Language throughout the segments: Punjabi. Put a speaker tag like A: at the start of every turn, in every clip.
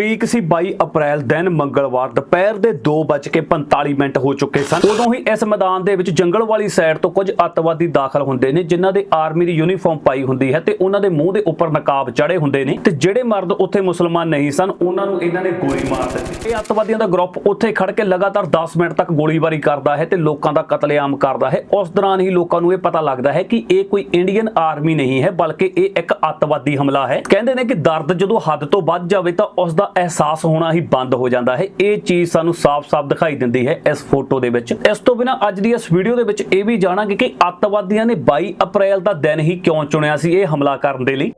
A: ਤਰੀਕ ਸੀ 22 ਅਪ੍ਰੈਲ ਦਿਨ, ਮੰਗਲਵਾਰ ਦੁਪਹਿਰ ਦੇ 2:45 ਮਿੰਟ ਹੋ ਚੁੱਕੇ ਸਨ। ਉਦੋਂ ਹੀ ਇਸ ਮੈਦਾਨ ਦੇ ਵਿੱਚ ਜੰਗਲ ਵਾਲੀ ਸਾਈਡ ਤੋਂ ਕੁਝ ਅੱਤਵਾਦੀ ਦਾਖਲ ਹੁੰਦੇ ਨੇ, ਜਿਨ੍ਹਾਂ ਦੇ ਆਰਮੀ ਦੀ ਯੂਨੀਫਾਰਮ ਪਾਈ ਹੁੰਦੀ ਹੈ ਤੇ ਉਹਨਾਂ ਦੇ ਮੂੰਹ ਦੇ ਉੱਪਰ ਨਕਾਬ ਚੜੇ ਹੁੰਦੇ ਨੇ ਤੇ ਜਿਹੜੇ ਮਰਦ ਉੱਥੇ ਮੁਸਲਮਾਨ ਨਹੀਂ ਸਨ, ਉਹਨਾਂ ਨੂੰ ਇਹਨਾਂ ਨੇ ਗੋਲੀ ਮਾਰ ਦਿੱਤੀ। ਇਹ ਅੱਤਵਾਦੀਆਂ ਦਾ ਗਰੁੱਪ ਉੱਥੇ ਖੜ ਕੇ ਲਗਾਤਾਰ 10 ਮਿੰਟ ਤੱਕ ਗੋਲੀਬਾਰੀ ਕਰਦਾ ਹੈ ਤੇ ਲੋਕਾਂ ਦਾ ਕਤਲੇਆਮ ਕਰਦਾ ਹੈ। ਉਸ ਦੌਰਾਨ ਹੀ ਲੋਕਾਂ ਨੂੰ ਇਹ ਪਤਾ ਲੱਗਦਾ ਹੈ ਕਿ ਇਹ ਕੋਈ ਇੰਡੀਅਨ ਆਰਮੀ ਨਹੀਂ ਹੈ, ਬਲਕਿ ਇਹ ਇੱਕ ਅੱਤਵਾਦੀ ਹਮਲਾ ਹੈ। ਕਹਿੰਦੇ ਨੇ ਕਿ ਦਰਦ ਜਦੋਂ ਹੱਦ ਤੋਂ ਵੱਧ ਜਾਵੇ ਤਾਂ ਉਸ ਦਾ ਅਹਿਸਾਸ ਹੋਣਾ ਹੀ ਬੰਦ ਹੋ ਜਾਂਦਾ ਹੈ। ਇਹ ਚੀਜ਼ ਸਾਨੂੰ ਸਾਫ਼-ਸਾਫ਼ ਦਿਖਾਈ ਦਿੰਦੀ ਹੈ ਇਸ ਫੋਟੋ ਦੇ ਵਿੱਚ। ਇਸ ਤੋਂ ਬਿਨਾ ਅੱਜ ਦੀ ਇਸ ਵੀਡੀਓ ਦੇ ਵਿੱਚ ਇਹ ਵੀ ਜਾਣਾਂਗੇ ਕਿ ਅੱਤਵਾਦੀਆਂ ਨੇ 22 ਅਪ੍ਰੈਲ ਦਾ ਦਿਨ ਹੀ ਕਿਉਂ ਚੁਣਿਆ ਸੀ ਇਹ ਹਮਲਾ ਕਰਨ ਦੇ ਲਈ।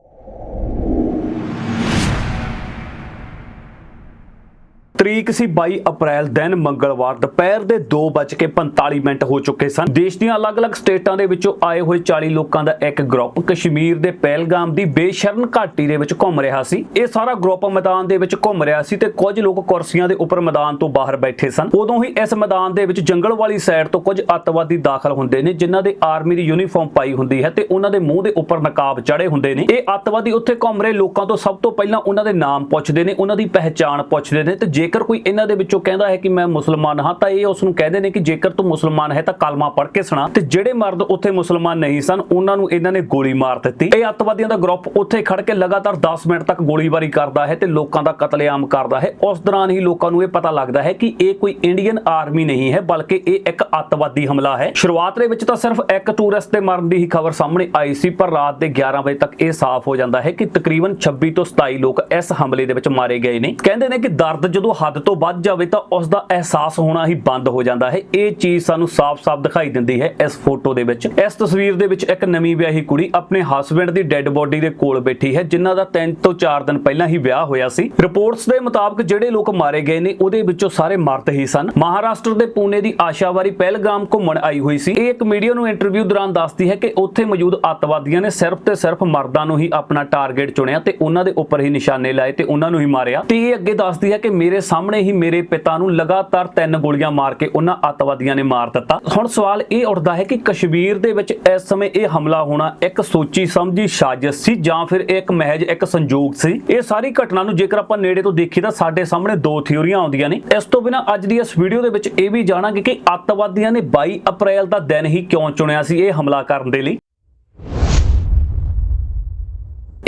A: ਤਰੀਕ ਸੀ 22 ਅਪ੍ਰੈਲ, ਦਿਨ ਮੰਗਲਵਾਰ। ਦੁਪਹਿਰ ਦੇ 2:45 ਮਿੰਟ ਹੋ ਚੁੱਕੇ ਸਨ। ਦੇਸ਼ ਦੀਆਂ ਅਲੱਗ-ਅਲੱਗ ਸਟੇਟਾਂ ਦੇ ਵਿੱਚੋਂ ਆਏ ਹੋਏ 40 ਲੋਕਾਂ ਦਾ ਇੱਕ ਗਰੁੱਪ ਕਸ਼ਮੀਰ ਦੇ ਪਹਿਲਗਾਮ ਦੀ ਬੇਸ਼ਰਨ ਘਾਟੀ ਦੇ ਵਿੱਚ ਘੁੰਮ ਰਿਹਾ ਸੀ। ਇਹ ਸਾਰਾ ਗਰੁੱਪ ਮੈਦਾਨ ਦੇ ਵਿੱਚ ਘੁੰਮ ਰਿਹਾ ਸੀ ਤੇ ਕੁਝ ਲੋਕ ਕੁਰਸੀਆਂ ਦੇ ਉੱਪਰ ਮੈਦਾਨ ਤੋਂ ਬਾਹਰ ਬੈਠੇ ਸਨ। ਉਦੋਂ ਹੀ ਇਸ ਮੈਦਾਨ ਦੇ ਵਿੱਚ ਜੰਗਲ ਵਾਲੀ ਸਾਈਡ ਤੋਂ ਕੁਝ ਅੱਤਵਾਦੀ ਦਾਖਲ ਹੁੰਦੇ ਨੇ, ਜਿਨ੍ਹਾਂ ਦੇ ਆਰਮੀ ਦੀ ਯੂਨੀਫਾਰਮ ਪਾਈ ਹੁੰਦੀ ਹੈ ਤੇ ਉਹਨਾਂ ਦੇ ਮੂੰਹ ਦੇ ਉੱਪਰ ਨਕਾਬ ਚੜੇ ਹੁੰਦੇ ਨੇ। ਇਹ ਅੱਤਵਾਦੀ ਉੱਥੇ ਘੁੰਮ ਰਹੇ ਲੋਕਾਂ ਤੋਂ ਸਭ ਤੋਂ ਪਹਿਲਾਂ ਉਹਨਾਂ ਦੇ ਨਾਮ ਪੁੱਛਦੇ ਨੇ, ਉਹਨਾਂ ਦੀ ਪਹਿਚਾਣ ਪੁੱਛਦੇ ਨੇ ਤੇ ਜੇ ਜੇਕਰ ਕੋਈ ਇਹਨਾਂ ਦੇ ਵਿੱਚੋਂ ਕਹਿੰਦਾ ਹੈ ਕਿ ਮੈਂ ਮੁਸਲਮਾਨ ਹਾਂ, ਤਾਂ ਇਹ ਉਸ ਨੂੰ ਕਹਿੰਦੇ ਨੇ ਕਿ ਜੇਕਰ ਤੂੰ ਮੁਸਲਮਾਨ ਹੈ ਤਾਂ ਕਲਮਾ ਪੜ੍ਹ ਕੇ ਸੁਣਾ। ਤੇ ਜਿਹੜੇ ਮਰਦ ਉੱਥੇ ਮੁਸਲਮਾਨ ਨਹੀਂ ਸਨ, ਉਹਨਾਂ ਨੂੰ ਇਹਨਾਂ ਨੇ ਗੋਲੀ ਮਾਰ ਦਿੱਤੀ। ਇਹ ਅੱਤਵਾਦੀਆਂ ਦਾ ਗਰੁੱਪ ਉੱਥੇ ਖੜ ਕੇ ਲਗਾਤਾਰ 10 ਮਿੰਟ ਤੱਕ ਗੋਲੀਬਾਰੀ ਕਰਦਾ ਹੈ ਤੇ ਲੋਕਾਂ ਦਾ ਕਤਲੇਆਮ ਕਰਦਾ ਹੈ। ਉਸ ਦੌਰਾਨ ਹੀ ਲੋਕਾਂ ਨੂੰ ਇਹ ਪਤਾ ਲੱਗਦਾ ਹੈ ਕਿ ਇਹ ਕੋਈ ਇੰਡੀਅਨ ਆਰਮੀ ਨਹੀਂ ਹੈ, ਬਲਕਿ ਇਹ ਇੱਕ ਅੱਤਵਾਦੀ ਹਮਲਾ ਹੈ। ਸ਼ੁਰੂਆਤ ਦੇ ਵਿੱਚ ਤਾਂ ਸਿਰਫ ਇੱਕ ਟੂਰਿਸਟ ਦੇ ਮਰਨ ਦੀ ਹੀ ਖਬਰ ਸਾਹਮਣੇ ਆਈ ਸੀ, ਪਰ ਰਾਤ ਦੇ 11 ਵਜੇ ਤੱਕ ਇਹ ਸਾਫ਼ ਹੋ ਜਾਂਦਾ ਹੈ ਕਿ ਤਕਰੀਬਨ 26 ਤੋਂ 27 ਲੋਕ ਇਸ ਹਮਲੇ ਦੇ ਵਿੱਚ ਮਾਰੇ ਗਏ ਨੇ। ਕਹਿੰਦੇ ਨੇ ਕਿ ਦਰਦ ਜਦੋਂ ਹੱਦ ਤੋਂ ਵੱਧ ਜਾਵੇ ਤਾਂ ਉਸ ਦਾ ਅਹਿਸਾਸ ਹੋਣਾ ਹੀ ਬੰਦ ਹੋ ਜਾਂਦਾ ਹੈ। ਇਹ ਚੀਜ਼ ਸਾਨੂੰ ਸਾਫ਼-ਸਾਫ਼ ਦਿਖਾਈ ਦਿੰਦੀ ਹੈ ਇਸ ਫੋਟੋ ਦੇ ਵਿੱਚ। ਇਸ ਤਸਵੀਰ ਦੇ ਵਿੱਚ ਇੱਕ ਨਵੀਂ ਵਿਆਹੀ ਕੁੜੀ ਆਪਣੇ ਹਸਬੰਡ ਦੀ ਡੈੱਡ ਬੋਡੀ ਦੇ ਕੋਲ ਬੈਠੀ ਹੈ, ਜਿਨ੍ਹਾਂ ਦਾ 3 ਤੋਂ 4 ਦਿਨ ਪਹਿਲਾਂ ਹੀ ਵਿਆਹ ਹੋਇਆ ਸੀ। ਰਿਪੋਰਟਸ ਦੇ ਮੁਤਾਬਕ ਜਿਹੜੇ ਲੋਕ ਮਾਰੇ ਗਏ ਨੇ, ਉਹਦੇ ਵਿੱਚੋਂ ਸਾਰੇ ਮਰਦ ਹੀ ਸਨ। ਮਹਾਰਾਸ਼ਟਰ ਦੇ ਪੂਨੇ ਦੀ ਆਸ਼ਾਵਾਰੀ ਪਹਿਲਗਾਮ ਘੁੰਮਣ ਆਈ ਹੋਈ ਸੀ। ਇਹ ਇੱਕ ਮੀਡੀਆ ਨੂੰ ਇੰਟਰਵਿਊ ਦੌਰਾਨ ਦੱਸਦੀ ਹੈ ਕਿ ਉੱਥੇ ਮੌਜੂਦ ਅੱਤਵਾਦੀਆਂ ਨੇ ਸਿਰਫ ਤੇ ਸਿਰਫ ਮਰਦਾਂ ਨੂੰ ਹੀ ਆਪਣਾ ਟਾਰਗੇਟ ਚੁਣਿਆ ਤੇ ਉਹਨਾਂ ਦੇ ਉੱਪਰ ਹੀ ਨਿਸ਼ਾਨੇ ਲਾਏ ਤੇ ਉਹਨਾਂ ਨੂੰ ਹੀ ਮਾਰਿਆ। ਤੇ ਇਹ ਅੱਗੇ ਦੱਸਦੀ ਹੈ ਕਿ ਮੇਰੇ ਸਾਹਮਣੇ ਹੀ ਮੇਰੇ ਪਿਤਾ ਨੂੰ ਲਗਾਤਾਰ ਤਿੰਨ ਗੋਲੀਆਂ ਮਾਰ ਕੇ ਉਹਨਾਂ ਅੱਤਵਾਦੀਆਂ ਨੇ ਮਾਰ ਦਿੱਤਾ। ਹੁਣ ਸਵਾਲ ਇਹ ਉੱਠਦਾ ਹੈ ਕਿ ਕਸ਼ਮੀਰ ਦੇ ਵਿੱਚ ਇਸ ਸਮੇਂ ਇਹ ਹਮਲਾ ਹੋਣਾ ਇੱਕ ਸੋਚੀ ਸਮਝੀ ਸਾਜ਼ਿਸ਼ ਸੀ ਜਾਂ ਫਿਰ ਇਹ ਇੱਕ ਮਹਿਜ ਇੱਕ ਸੰਜੋਗ ਸੀ? ਇਹ ਸਾਰੀ ਘਟਨਾ ਨੂੰ ਜੇਕਰ ਆਪਾਂ ਨੇੜੇ ਤੋਂ ਦੇਖੀ ਤਾਂ ਸਾਡੇ ਸਾਹਮਣੇ ਦੋ ਥਿਉਰੀਆਂ ਆਉਂਦੀਆਂ ਨੇ। ਇਸ ਤੋਂ ਬਿਨਾ ਅੱਜ ਦੀ ਇਸ ਵੀਡੀਓ ਦੇ ਵਿੱਚ ਇਹ ਵੀ ਜਾਣਾਂਗੇ ਕਿ ਅੱਤਵਾਦੀਆਂ ਨੇ 22 ਅਪ੍ਰੈਲ ਦਾ ਦਿਨ ਹੀ ਕਿਉਂ ਚੁਣਿਆ ਸੀ ਇਹ ਹਮਲਾ ਕਰਨ ਦੇ ਲਈ।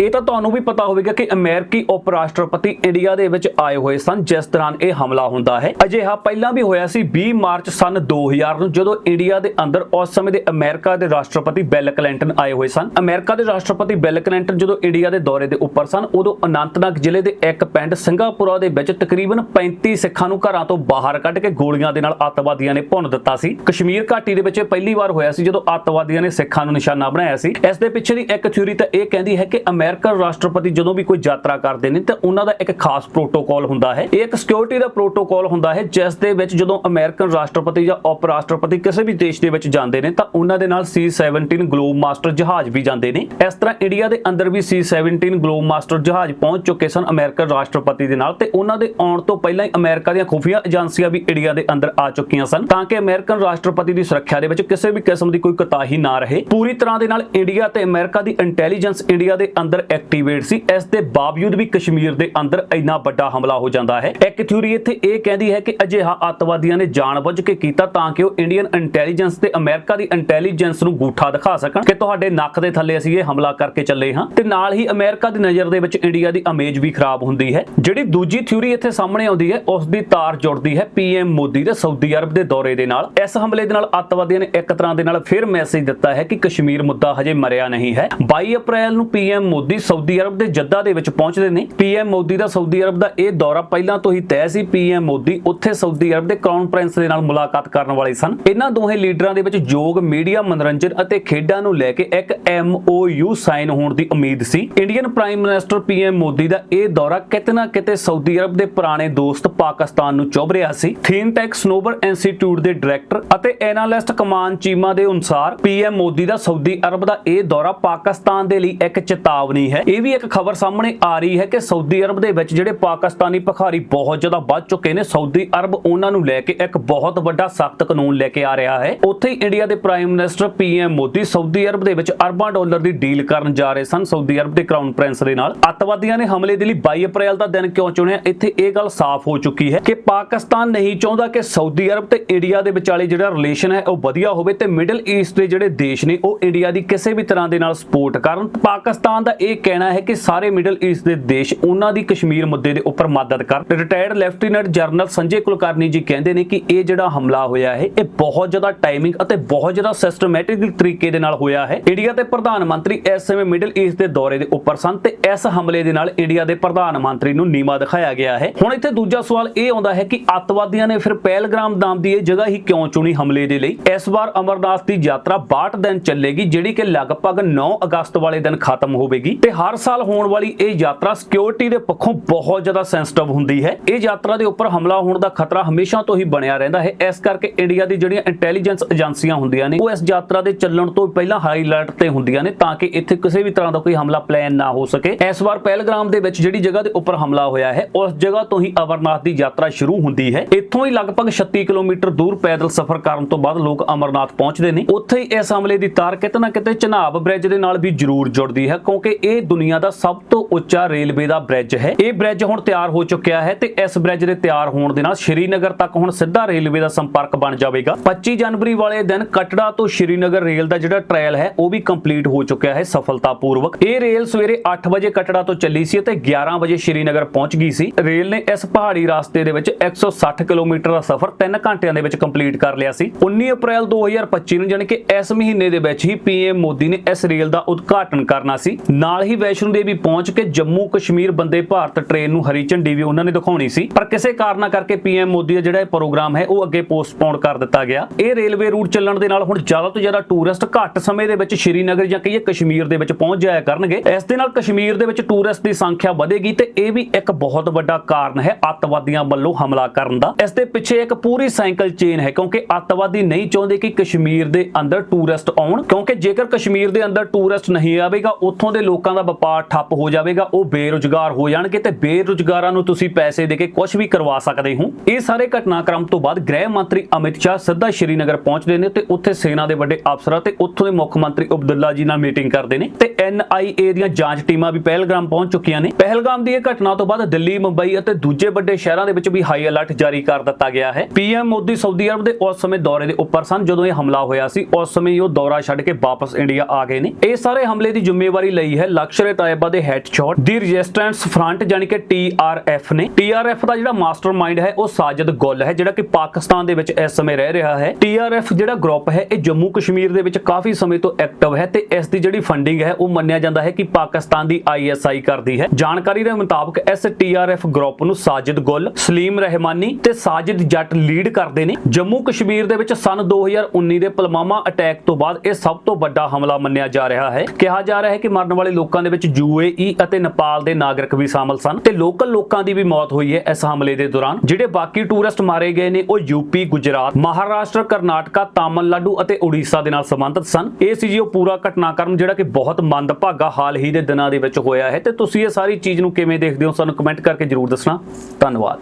A: ਇਹ ਤਾਂ ਤੁਹਾਨੂੰ ਵੀ ਪਤਾ ਹੋਵੇਗਾ ਕਿ ਅਮਰੀਕੀ ਉਪ ਰਾਸ਼ਟਰਪਤੀ ਇੰਡੀਆ ਦੇ ਵਿੱਚ ਆਏ ਹੋਏ ਸਨ, ਜਿਸ ਦੌਰਾਨ ਇਹ ਹਮਲਾ ਹੁੰਦਾ ਹੈ। ਅਜਿਹਾ ਪਹਿਲਾਂ ਵੀ ਹੋਇਆ ਸੀ 20 ਮਾਰਚ ਸਨ 2000 ਨੂੰ, ਜਦੋਂ ਇੰਡੀਆ ਦੇ ਅੰਦਰ ਉਸ ਸਮੇਂ ਦੇ ਅਮਰੀਕਾ ਦੇ ਰਾਸ਼ਟਰਪਤੀ ਬਿਲ ਕਲਿੰਟਨ ਆਏ ਹੋਏ ਸਨ। ਅਮਰੀਕਾ ਦੇ ਰਾਸ਼ਟਰਪਤੀ ਬਿਲ ਕਲਿੰਟਨ ਜਦੋਂ ਇੰਡੀਆ ਦੇ ਦੌਰੇ ਦੇ ਉੱਪਰ ਸਨ, ਉਦੋਂ ਅਨੰਤਨਾਗ ਜ਼ਿਲ੍ਹੇ ਦੇ ਇੱਕ ਪਿੰਡ ਸਿੰਗਾਪੁਰਾ ਦੇ ਵਿੱਚ ਤਕਰੀਬਨ 35 ਸਿੱਖਾਂ ਨੂੰ ਘਰਾਂ ਤੋਂ ਬਾਹਰ ਕੱਢ ਕੇ ਗੋਲੀਆਂ ਦੇ ਨਾਲ ਅੱਤਵਾਦੀਆਂ ਨੇ ਭੁੰਨ ਦਿੱਤਾ ਸੀ। ਕਸ਼ਮੀਰ ਘਾਟੀ ਦੇ ਵਿੱਚ ਇਹ ਪਹਿਲੀ ਵਾਰ ਹੋਇਆ ਸੀ ਜਦੋਂ ਅੱਤਵਾਦੀਆਂ ਨੇ ਸਿੱਖਾਂ ਨੂੰ ਨਿਸ਼ਾਨਾ ਬਣਾਇਆ ਸੀ। ਇਸ ਦੇ ਪਿੱਛੇ ਦੀ ਇੱਕ ਥਿਊਰੀ ਤਾਂ ਇਹ ਕਹਿੰਦੀ ਹੈ ਕਿ ਅਮਰੀਕਨ ਰਾਸ਼ਟਰਪਤੀ ਜਦੋਂ ਵੀ ਕੋਈ ਯਾਤਰਾ ਕਰਦੇ ਨੇ ਤਾਂ ਉਹਨਾਂ ਦਾ ਇੱਕ ਖਾਸ ਪ੍ਰੋਟੋਕਾਲ ਹੁੰਦਾ ਹੈ। ਇਹ ਇੱਕ ਸਿਕਿਉਰਿਟੀ ਦਾ ਪ੍ਰੋਟੋਕਾਲ ਹੁੰਦਾ ਹੈ, ਜਿਸ ਦੇ ਵਿੱਚ ਜਦੋਂ ਅਮਰੀਕਨ ਰਾਸ਼ਟਰਪਤੀ ਜਾਂ ਉਪ ਰਾਸ਼ਟਰਪਤੀ ਕਿਸੇ ਵੀ ਦੇਸ਼ ਦੇ ਵਿੱਚ ਜਾਂਦੇ ਨੇ ਤਾਂ ਉਹਨਾਂ ਦੇ ਨਾਲ C17 ਗਲੋਬ ਮਾਸਟਰ ਜਹਾਜ਼ ਵੀ ਜਾਂਦੇ ਨੇ। ਇਸ ਤਰ੍ਹਾਂ ਇੰਡੀਆ ਦੇ ਅੰਦਰ ਵੀ C17 ਗਲੋਬ ਮਾਸਟਰ ਜਹਾਜ਼ ਪਹੁੰਚ ਚੁੱਕੇ ਸਨ ਅਮਰੀਕਨ ਰਾਸ਼ਟਰਪਤੀ ਦੇ ਨਾਲ ਤੇ ਉਹਨਾਂ ਦੇ ਆਉਣ ਤੋਂ ਪਹਿਲਾਂ ਹੀ ਅਮਰੀਕਾ ਦੀਆਂ ਖੁਫੀਆ ਏਜੰਸੀਆਂ ਵੀ ਇੰਡੀਆ ਦੇ ਅੰਦਰ ਆ ਚੁੱਕੀਆਂ ਸਨ ਤਾਂ ਕਿ ਅਮਰੀਕਨ ਰਾਸ਼ਟਰਪਤੀ ਦੀ ਸੁਰੱਖਿਆ ਦੇ ਵਿੱਚ ਕਿਸੇ ਵੀ ਕਿਸਮ ਦੀ ਕੋਈ ਕੁਤਾਹੀ ਨਾ ਰਹੇ। ਪੂਰੀ ਤਰ੍ਹਾਂ ਦੇ ਨਾਲ ਇੰਡੀਆ ਤੇ ਅਮਰੀਕਾ ਦੀ ਇੰਟੈਲੀਜੈਂਸ ਇੰਡੀਆ ਦੇ ਅੰਦਰ ਐਕਟੀਵੇਟ ਸੀ। ਇਸ ਦੇ ਬਾਵਜੂਦ ਵੀ ਕਸ਼ਮੀਰ ਦੇ ਅੰਦਰ ਇੰਨਾ ਵੱਡਾ ਹਮਲਾ ਹੋ ਜਾਂਦਾ ਹੈ। ਇੱਕ ਥਿਊਰੀ ਇੱਥੇ ਇਹ ਕਹਿੰਦੀ ਹੈ ਕਿ ਅਜਿਹਾ ਅੱਤਵਾਦੀਆਂ ਨੇ ਜਾਣਬੁੱਝ ਕੇ ਕੀਤਾ ਤਾਂ ਕਿ ਉਹ ਇੰਡੀਅਨ ਇੰਟੈਲੀਜੈਂਸ ਤੇ ਅਮਰੀਕਾ ਦੀ ਇੰਟੈਲੀਜੈਂਸ ਨੂੰ ਗੂਠਾ ਦਿਖਾ ਸਕਣ। ਕਿ ਤੁਹਾਡੇ ਨੱਕ ਦੇ ਥੱਲੇ ਅਸੀਂ ਇਹ ਹਮਲਾ ਕਰਕੇ ਚੱਲੇ ਹਾਂ। ਤੇ ਨਾਲ ਹੀ ਅਮਰੀਕਾ ਦੀ ਨਜ਼ਰ ਦੇ ਵਿੱਚ ਇੰਡੀਆ ਦੀ ਇਮੇਜ ਵੀ ਖਰਾਬ ਹੁੰਦੀ ਹੈ। ਜਿਹੜੀ ਦੂਜੀ ਥਿਊਰੀ ਇੱਥੇ ਸਾਹਮਣੇ ਆਉਂਦੀ ਹੈ, ਉਸ ਦੀ ਤਾਰ ਜੁੜਦੀ ਹੈ ਪੀਐਮ ਮੋਦੀ ਦੇ ਸਾਊਦੀ ਅਰਬ ਦੇ ਦੌਰੇ ਦੇ ਨਾਲ। ਇਸ ਹਮਲੇ ਦੇ ਨਾਲ ਅੱਤਵਾਦੀਆਂ ਨੇ ਇੱਕ ਤਰ੍ਹਾਂ ਦੇ ਨਾਲ ਫਿਰ ਮੈਸੇਜ ਦਿੱਤਾ ਹੈ ਕਿ ਕਸ਼ਮੀਰ ਮੁੱਦਾ ਹਜੇ ਮਰਿਆ ਨਹੀਂ ਹੈ। 22 ਅਪ੍ਰੈਲ ਨੂੰ ਪੀਐਮ ਮੋਦੀ ਸਾਊਦੀ ਅਰਬ ਦੇ ਜੱਦਾ ਦੇ ਵਿੱਚ ਪਹੁੰਚਦੇ ਨੇ। ਪੀਐਮ ਮੋਦੀ ਦਾ ਸਾਊਦੀ ਅਰਬ ਦਾ ਇਹ ਦੌਰਾ ਪਹਿਲਾਂ ਤੋਂ ਹੀ ਤੈਅ ਸੀ। ਪੀਐਮ ਮੋਦੀ ਉੱਥੇ ਸਾਊਦੀ ਅਰਬ ਦੇ ਕਰਾਊਨ ਪ੍ਰਿੰਸ ਦੇ ਨਾਲ ਮੁਲਾਕਾਤ ਕਰਨ ਵਾਲੇ ਸਨ। ਇਹਨਾਂ ਦੋਹੇ ਲੀਡਰਾਂ ਦੇ ਵਿੱਚ ਯੋਗ, ਮੀਡੀਆ, ਮਨੋਰੰਜਨ ਅਤੇ ਖੇਡਾਂ ਨੂੰ ਲੈ ਕੇ ਇੱਕ ਐਮਓਯੂ ਸਾਈਨ ਹੋਣ ਦੀ ਉਮੀਦ ਸੀ। Indian prime minister PM Modi ਦਾ ਇਹ ਦੌਰਾ ਕਿਤੇ ਨਾ ਕਿਤੇ ਸਾਊਦੀ ਅਰਬ ਦੇ ਪੁਰਾਣੇ ਦੋਸਤ ਪਾਕਿਸਤਾਨ ਨੂੰ ਚੁੱਭ ਰਿਹਾ ਸੀ। ਥੀਨਟੈਕ ਸਨੋਬਰ ਇੰਸਟੀਚਿਊਟ ਦੇ ਡਾਇਰੈਕਟਰ ਅਤੇ ਐਨਾਲਿਸਟ ਕਮਾਨ ਚੀਮਾ ਦੇ ਅਨੁਸਾਰ ਪੀਐਮ ਮੋਦੀ ਦਾ ਸਾਊਦੀ ਅਰਬ ਦਾ ਇਹ ਦੌਰਾ ਪਾਕਿਸਤਾਨ ਦੇ ਲਈ ਇੱਕ ਚੇਤਾਵਨੀ ਚੇਤਾਵਨੀ ਹੈ। ਇਹ ਵੀ ਇੱਕ ਖਬਰ ਸਾਹਮਣੇ ਆ ਰਹੀ ਹੈ ਕਿ ਸਾਊਦੀ ਅਰਬ ਦੇ ਵਿੱਚ ਜਿਹੜੇ ਪਾਕਿਸਤਾਨੀ ਭਿਖਾਰੀ ਬਹੁਤ ਜ਼ਿਆਦਾ ਵੱਧ ਚੁੱਕੇ ਨੇ। ਸਾਊਦੀ ਅਰਬ ਉਹਨਾਂ ਨੂੰ ਲੈ ਕੇ ਇੱਕ ਬਹੁਤ ਵੱਡਾ ਸਖਤ ਕਾਨੂੰਨ ਲੈ ਕੇ ਆ ਰਿਹਾ ਹੈ। ਉੱਥੇ ਹੀ ਇੰਡੀਆ ਦੇ prime minister PM Modi Saudi Arab ਦੇ ਵਿੱਚ ਅਰਬਾਂ ਡਾਲਰ ਦੀ ਡੀਲ ਕਰਨ ਜਾ ਰਹੇ ਸਨ। ਸਾਊਦੀ ਅਰਬ ਦੇ ਕਰਾਊਨ ਪ੍ਰਿੰਸ ਦੇ ਨਾਲ। ਅੱਤਵਾਦੀਆਂ ਨੇ ਹਮਲੇ ਦੇ ਲਈ 22 ਅਪ੍ਰੈਲ ਦਾ ਦਿਨ ਕਿਉਂ ਚੁਣਿਆ? ਇੱਥੇ ਇਹ ਗੱਲ ਸਾਫ਼ ਹੋ ਚੁੱਕੀ ਹੈ ਕਿ ਪਾਕਿਸਤਾਨ ਨਹੀਂ ਚਾਹੁੰਦਾ ਕਿ ਸਾਊਦੀ ਅਰਬ ਤੇ ਇੰਡੀਆ ਦੇ ਵਿਚਾਲੇ ਜਿਹੜਾ ਰਿਲੇਸ਼ਨ ਹੈ ਉਹ ਵਧੀਆ ਹੋਵੇ ਤੇ ਮਿਡਲ ਈਸਟ ਦੇ ਜਿਹੜੇ ਦੇਸ਼ ਨੇ ਉਹ ਇੰਡੀਆ ਦੀ ਕਿਸੇ ਵੀ ਤਰ੍ਹਾਂ ਦੇ ਨਾਲ ਸਪੋਰਟ ਕਰਨ। ਪਾਕਿਸਤਾਨ ਦਾ ਇਹ ਕਹਿਣਾ ਹੈ ਕਿ ਸਾਰੇ ਮਿਡਲ ਈਸਟ ਦੇ ਦੇਸ਼ ਉਹਨਾਂ ਦੀ ਕਸ਼ਮੀਰ ਮੁੱਦੇ ਦੇ ਉੱਪਰ ਮਦਦ ਕਰਨ retired lieutenant general Sanjay Kulkarni ji ਕਹਿੰਦੇ ਨੇ ਕਿ ਇਹ ਜਿਹੜਾ ਹਮਲਾ ਹੋਇਆ ਹੈ, ਇਹ ਬਹੁਤ ਜ਼ਿਆਦਾ ਟਾਈਮਿੰਗ ਅਤੇ ਬਹੁਤ ਜ਼ਿਆਦਾ ਸਿਸਟਮੈਟਿਕ ਤਰੀਕੇ ਦੇ ਨਾਲ ਹੋਇਆ ਹੈ। ਇੰਡੀਆ ਦੇ ਪ੍ਰਧਾਨ ਮੰਤਰੀ ਇਸ ਸਮੇਂ ਮਿਡਲ ਈਸਟ ਦੇ ਦੌਰੇ ਦੇ ਉੱਪਰ ਸਨ ਤੇ ਇਸ ਹਮਲੇ ਦੇ ਨਾਲ ਇੰਡੀਆ ਦੇ ਪ੍ਰਧਾਨ ਮੰਤਰੀ ਨੂੰ ਨੀਮਾ ਦਿਖਾਇਆ ਗਿਆ ਹੈ। ਹੁਣ ਇੱਥੇ ਦੂਜਾ ਸਵਾਲ ਇਹ ਆਉਂਦਾ ਹੈ ਕਿ ਅੱਤਵਾਦੀਆਂ ਨੇ ਫਿਰ ਪਹਿਲਗ੍ਰਾਮ ਨਾਮ ਦੀ ਇਹ ਜਗ੍ਹਾ ਹੀ ਕਿਉਂ ਚੁਣੀ ਹਮਲੇ ਦੇ ਲਈ? ਇਸ ਵਾਰ ਅਮਰਨਾਥ ਦੀ ਯਾਤਰਾ 62 ਦਿਨ ਚੱਲੇਗੀ, ਜਿਹੜੀ ਕਿ ਲਗਭਗ 9 ਅਗਸਤ ਵਾਲੇ ਦਿਨ ਖਤਮ ਹੋਵੇਗੀ। ਤੇ ਹਰ ਸਾਲ ਹੋਣ ਵਾਲੀ ਇਹ ਯਾਤਰਾ ਸਿਕਿਉਰਿਟੀ ਦੇ ਪੱਖੋਂ ਬਹੁਤ ਜ਼ਿਆਦਾ ਸੈਂਸਿਟਿਵ ਹੁੰਦੀ ਹੈ। ਇਹ ਯਾਤਰਾ ਦੇ ਉੱਪਰ ਹਮਲਾ ਹੋਣ ਦਾ ਖਤਰਾ ਹਮੇਸ਼ਾ ਤੋਂ ਹੀ ਬਣਿਆ ਰਹਿੰਦਾ ਹੈ। ਇਸ ਕਰਕੇ ਇੰਡੀਆ ਦੀ ਜਿਹੜੀਆਂ ਇੰਟੈਲੀਜੈਂਸ ਏਜੰਸੀਆਂ ਹੁੰਦੀਆਂ ਨੇ, ਉਹ ਇਸ ਯਾਤਰਾ ਦੇ ਚੱਲਣ ਤੋਂ ਪਹਿਲਾਂ ਹਾਈ ਅਲਰਟ ਤੇ ਹੁੰਦੀਆਂ ਨੇ ਤਾਂ ਕਿ ਇੱਥੇ ਕਿਸੇ ਵੀ ਤਰ੍ਹਾਂ ਦਾ ਕੋਈ ਹਮਲਾ ਪਲਾਨ ਨਾ ਹੋ ਸਕੇ। ਇਸ ਵਾਰ ਪਹਿਲਗ੍ਰਾਮ ਦੇ ਵਿੱਚ ਜਿਹੜੀ ਜਗ੍ਹਾ ਦੇ ਉੱਪਰ ਹਮਲਾ ਹੋਇਆ ਹੈ, ਉਸ ਜਗ੍ਹਾ ਤੋਂ ਹੀ ਅਮਰਨਾਥ ਦੀ ਯਾਤਰਾ ਸ਼ੁਰੂ ਹੁੰਦੀ ਹੈ। ਇੱਥੋਂ ਹੀ ਲਗਭਗ 36 ਕਿਲੋਮੀਟਰ ਦੂਰ ਪੈਦਲ ਸਫ਼ਰ ਕਰਨ ਤੋਂ ਬਾਅਦ ਲੋਕ ਅਮਰਨਾਥ ਪਹੁੰਚਦੇ ਨੇ। ਉੱਥੇ ਹੀ ਇਸ ਹਮਲੇ ਦੀ ਤਾਰ ਕਿਤੇ ਨਾ ਕਿਤੇ ਚਨਾਬ ਬ੍ਰਿਜ ਦੇ ਨਾਲ ਵੀ ਜ਼ਰੂਰ ਜੁੜਦੀ ਹੈ, ਕਿਉਂਕਿ ਇਹ ਦੁਨੀਆ ਦਾ ਸਭ ਤੋਂ ਉੱਚਾ ਰੇਲਵੇ ਦਾ ਬ੍ਰਿਜ ਹੈ। ਇਹ ਬ੍ਰਿਜ ਹੁਣ ਤਿਆਰ ਹੋ ਚੁੱਕਿਆ ਹੈ ਤੇ ਇਸ ਬ੍ਰਿਜ ਦੇ ਤਿਆਰ ਹੋਣ ਦੇ ਨਾਲ ਸ਼੍ਰੀਨਗਰ ਤੱਕ ਹੁਣ ਸਿੱਧਾ ਰੇਲਵੇ ਦਾ ਸੰਪਰਕ ਬਣ ਜਾਵੇਗਾ। 25 ਜਨਵਰੀ ਵਾਲੇ ਦਿਨ ਕਟੜਾ ਤੋਂ ਸ਼੍ਰੀਨਗਰ ਰੇਲ ਦਾ ਜਿਹੜਾ ਟ੍ਰਾਇਲ ਹੈ, ਉਹ ਵੀ ਕੰਪਲੀਟ ਹੋ ਚੁੱਕਿਆ ਹੈ ਸਫਲਤਾਪੂਰਵਕ। ਇਹ ਰੇਲ ਸਵੇਰੇ 8 ਵਜੇ ਕਟੜਾ ਤੋਂ ਚੱਲੀ ਸੀ ਤੇ 11 ਵਜੇ ਸ਼੍ਰੀਨਗਰ ਪਹੁੰਚ ਗਈ ਸੀ। ਰੇਲ ਨੇ ਇਸ ਪਹਾੜੀ ਰਸਤੇ ਦੇ ਵਿੱਚ 160 ਕਿਲੋਮੀਟਰ ਦਾ ਸਫ਼ਰ 3 ਘੰਟਿਆਂ ਦੇ ਵਿੱਚ ਕੰਪਲੀਟ ਕਰ ਲਿਆ ਸੀ। 19 ਅਪ੍ਰੈਲ 2025 ਨੂੰ ਜਾਣੀ ਕਿ ਇਸ ਮਹੀਨੇ ਦੇ ਵਿੱਚ ਹੀ ਪੀਐਮ ਮੋਦੀ ਨੇ ਇਸ ਰੇਲ ਦਾ ਉਦਘਾਟਨ ਕਰਨਾ ਸੀ। ਨਾਲ ਹੀ ਵੈਸ਼ਨੋ ਦੇਵੀ ਪਹੁੰਚ ਕੇ ਜੰਮੂ ਕਸ਼ਮੀਰ ਬੰਦੇ ਭਾਰਤ ਟ੍ਰੇਨ ਨੂੰ ਹਰੀ ਝੰਡੀ ਵੀ ਉਹਨਾਂ ਨੇ ਦਿਖਾਉਣੀ ਸੀ। ਪਰ ਕਿਸੇ ਕਾਰਨਾ ਕਰਕੇ ਪੀਐਮ ਮੋਦੀ ਦਾ ਜਿਹੜਾ ਇਹ ਪ੍ਰੋਗਰਾਮ ਹੈ, ਉਹ ਅੱਗੇ ਪੋਸਟਪੋਨ ਕਰ ਦਿੱਤਾ ਗਿਆ। ਇਹ ਰੇਲਵੇ ਰੂਟ ਚੱਲਣ ਦੇ ਨਾਲ ਹੁਣ ਜ਼ਿਆਦਾ ਤੋਂ ਜ਼ਿਆਦਾ ਟੂਰਿਸਟ ਘੱਟ ਸਮੇਂ ਦੇ ਵਿੱਚ ਸ਼੍ਰੀਨਗਰ ਜਾਂ ਕਹੀਏ ਕਸ਼ਮੀਰ ਦੇ ਵਿੱਚ ਪਹੁੰਚ ਜਾਇਆ ਕਰਨਗੇ। ਇਸ ਦੇ ਨਾਲ ਕਸ਼ਮੀਰ ਦੇ ਵਿੱਚ ਟੂਰਿਸਟ ਦੀ ਸੰਖਿਆ ਵਧੇਗੀ ਤੇ ਇਹ ਵੀ ਇੱਕ ਬਹੁਤ ਵੱਡਾ ਕਾਰਨ ਹੈ ਅੱਤਵਾਦੀਆਂ ਵੱਲੋਂ ਹਮਲਾ ਕਰਨ ਦਾ। ਇਸ ਦੇ ਪਿੱਛੇ ਇੱਕ ਪੂਰੀ ਸਾਈਕਲ ਚੇਨ ਹੈ, ਕਿਉਂਕਿ ਅੱਤਵਾਦੀ ਨਹੀਂ ਚਾਹੁੰਦੇ ਕਿ ਕਸ਼ਮੀਰ ਦੇ ਅੰਦਰ ਟੂਰਿਸਟ ਆਉਣ, ਕਿਉਂਕਿ ਜੇਕਰ ਕਸ਼ਮੀਰ ਦੇ ਅੰਦਰ ਟੂਰਿਸਟ ਨਹੀਂ ਆਵੇਗਾ, ਉੱਥੋਂ ਦੇ ਲੋਕ ਲੋਕਾਂ ਦਾ ਵਪਾਰ ਠੱਪ ਹੋ ਜਾਵੇਗਾ, ਉਹ ਬੇਰੁਜ਼ਗਾਰ ਹੋ ਜਾਣਗੇ ਤੇ ਬੇਰੁਜ਼ਗਾਰਾਂ ਨੂੰ ਤੁਸੀਂ ਪੈਸੇ ਦੇ ਕੇ ਕੁਝ ਵੀ ਕਰਵਾ ਸਕਦੇ ਹੋ। ਇਹ ਸਾਰੇ ਘਟਨਾਕ੍ਰਮ ਤੋਂ ਬਾਅਦ ਗ੍ਰਹਿ ਮੰਤਰੀ ਅਮਿਤ ਸ਼ਾਹ ਸਿੱਧਾ ਸ਼੍ਰੀਨਗਰ ਪਹੁੰਚਦੇ ਨੇ ਤੇ ਉੱਥੇ ਸੈਨਾ ਦੇ ਵੱਡੇ ਅਫਸਰਾਂ ਤੇ ਉੱਥੋਂ ਦੇ ਮੁੱਖ ਮੰਤਰੀ ਅਬਦੁੱਲਾ ਜੀ ਨਾਲ ਮੀਟਿੰਗ ਕਰਦੇ ਨੇ ਤੇ ਐਨਆਈਏ ਦੀਆਂ ਜਾਂਚ ਟੀਮਾਂ ਵੀ ਪਹਿਲਗਾਮ ਪਹੁੰਚ ਚੁੱਕੀਆਂ ਨੇ। ਪਹਿਲਗਾਮ ਦੀ ਇਹ ਘਟਨਾ ਤੋਂ ਬਾਅਦ ਦਿੱਲੀ, ਮੁੰਬਈ ਅਤੇ ਦੂਜੇ ਵੱਡੇ ਸ਼ਹਿਰਾਂ ਦੇ ਵਿੱਚ ਵੀ ਹਾਈ ਅਲਰਟ ਜਾਰੀ ਕਰ ਦਿੱਤਾ ਗਿਆ ਹੈ। ਪੀਐਮ ਮੋਦੀ ਸਾਊਦੀ ਅਰਬ ਦੇ ਉਸ ਸਮੇਂ ਦੌਰੇ ਦੇ ਉੱਪਰ ਸਨ ਜਦੋਂ ਇਹ ਹਮਲਾ ਹੋਇਆ ਸੀ। ਉਸ ਸਮੇਂ ਉਹ ਦੌਰਾ ਛੱਡ ਕੇ ਵਾਪਸ ਇੰਡੀਆ ਆ ਗਏ ਨੇ। ਇਹ ਸਾਰੇ ਹਮਲੇ ਦੀ ਜ਼ਿੰਮੇਵਾਰੀ ਲਈ ਹੈ। ਲਸ਼ਕਰ ਤਾਇਬਾ ਦੇ ਹੈਡਸ਼ਾਟ ਦੀ ਰੈਜ਼ਿਸਟੈਂਸ ਫਰੰਟ ਯਾਨੀ ਕਿ ਟੀਆਰਐਫ ਨੇ। ਟੀਆਰਐਫ ਦਾ ਜਿਹੜਾ ਮਾਸਟਰਮਾਈਂਡ ਹੈ, ਉਹ ਸਾਜਦ ਗੁੱਲ ਹੈ, ਜਿਹੜਾ ਕਿ ਪਾਕਿਸਤਾਨ ਦੇ ਵਿੱਚ ਇਸ ਸਮੇਂ ਰਹਿ ਰਿਹਾ ਹੈ। ਟੀਆਰਐਫ ਜਿਹੜਾ ਗਰੁੱਪ ਹੈ, ਇਹ ਜੰਮੂ ਕਸ਼ਮੀਰ ਦੇ ਵਿੱਚ ਕਾਫੀ ਸਮੇਂ ਤੋਂ ਐਕਟਿਵ ਹੈ ਤੇ ਇਸ ਦੀ ਜਿਹੜੀ ਫੰਡਿੰਗ ਹੈ, ਉਹ ਮੰਨਿਆ ਜਾਂਦਾ ਹੈ ਕਿ ਪਾਕਿਸਤਾਨ ਦੀ ਆਈਐਸਆਈ ਕਰਦੀ ਹੈ। ਜਾਣਕਾਰੀ ਦੇ ਮੁਤਾਬਕ ਇਸ ਟੀਆਰਐਫ ਗਰੁੱਪ ਨੂੰ ਸਾਜਿਦ ਗੁੱਲ, ਸਲੀਮ ਰਹਿਮਾਨੀ ਤੇ ਸਾਜਿਦ ਜੱਟ ਲੀਡ ਕਰਦੇ ਨੇ। ਜੰਮੂ ਕਸ਼ਮੀਰ ਦੇ ਵਿੱਚ ਸਨ 2019 ਦੇ ਪੁਲਵਾਮਾ ਅਟੈਕ ਤੋਂ ਬਾਅਦ ਇਹ ਸਭ ਤੋਂ ਵੱਡਾ ਹਮਲਾ ਮੰਨਿਆ ਜਾ ਰਿਹਾ ਹੈ। ਕਿਹਾ ਜਾ ਰਿਹਾ ਹੈ ਕਿ ਮਰਨ ਵਾਲੇ ਲੋਕਾਂ ਦੇ ਵਿੱਚ ਯੂਏਈ ਅਤੇ ਨੇਪਾਲ ਦੇ ਨਾਗਰਿਕ ਵੀ ਸ਼ਾਮਲ ਸਨ ਤੇ ਲੋਕਲ ਲੋਕਾਂ ਦੀ ਵੀ ਮੌਤ ਹੋਈ ਹੈ ਇਸ ਹਮਲੇ ਦੇ ਦੌਰਾਨ। ਜਿਹੜੇ ਬਾਕੀ ਟੂਰਿਸਟ ਮਾਰੇ ਗਏ ਨੇ ਉਹ ਯੂਪੀ ਗੁਜਰਾਤ, ਮਹਾਰਾਸ਼ਟਰ, ਕਰਨਾਟਕਾ, ਤਾਮਿਲਨਾਡੂ ਅਤੇ ਉੜੀਸਾ ਦੇ ਨਾਲ ਸੰਬੰਧਿਤ ਸਨ। ਇਹ ਸੀ ਜੀ ਉਹ ਪੂਰਾ ਘਟਨਾਕ੍ਰਮ ਜਿਹੜਾ ਕਿ ਬਹੁਤ ਮੰਦਭਾਗਾ ਹਾਲ ਹੀ ਦੇ ਦਿਨਾਂ ਦੇ ਵਿੱਚ ਹੋਇਆ ਹੈ ਤੇ ਤੁਸੀਂ ਇਹ ਸਾਰੀ ਚੀਜ਼ ਨੂੰ ਕਿਵੇਂ ਦੇਖਦੇ ਹੋ ਸਾਨੂੰ ਕਮੈਂਟ ਕਰਕੇ ਜਰੂਰ ਦੱਸਣਾ। ਧੰਨਵਾਦ।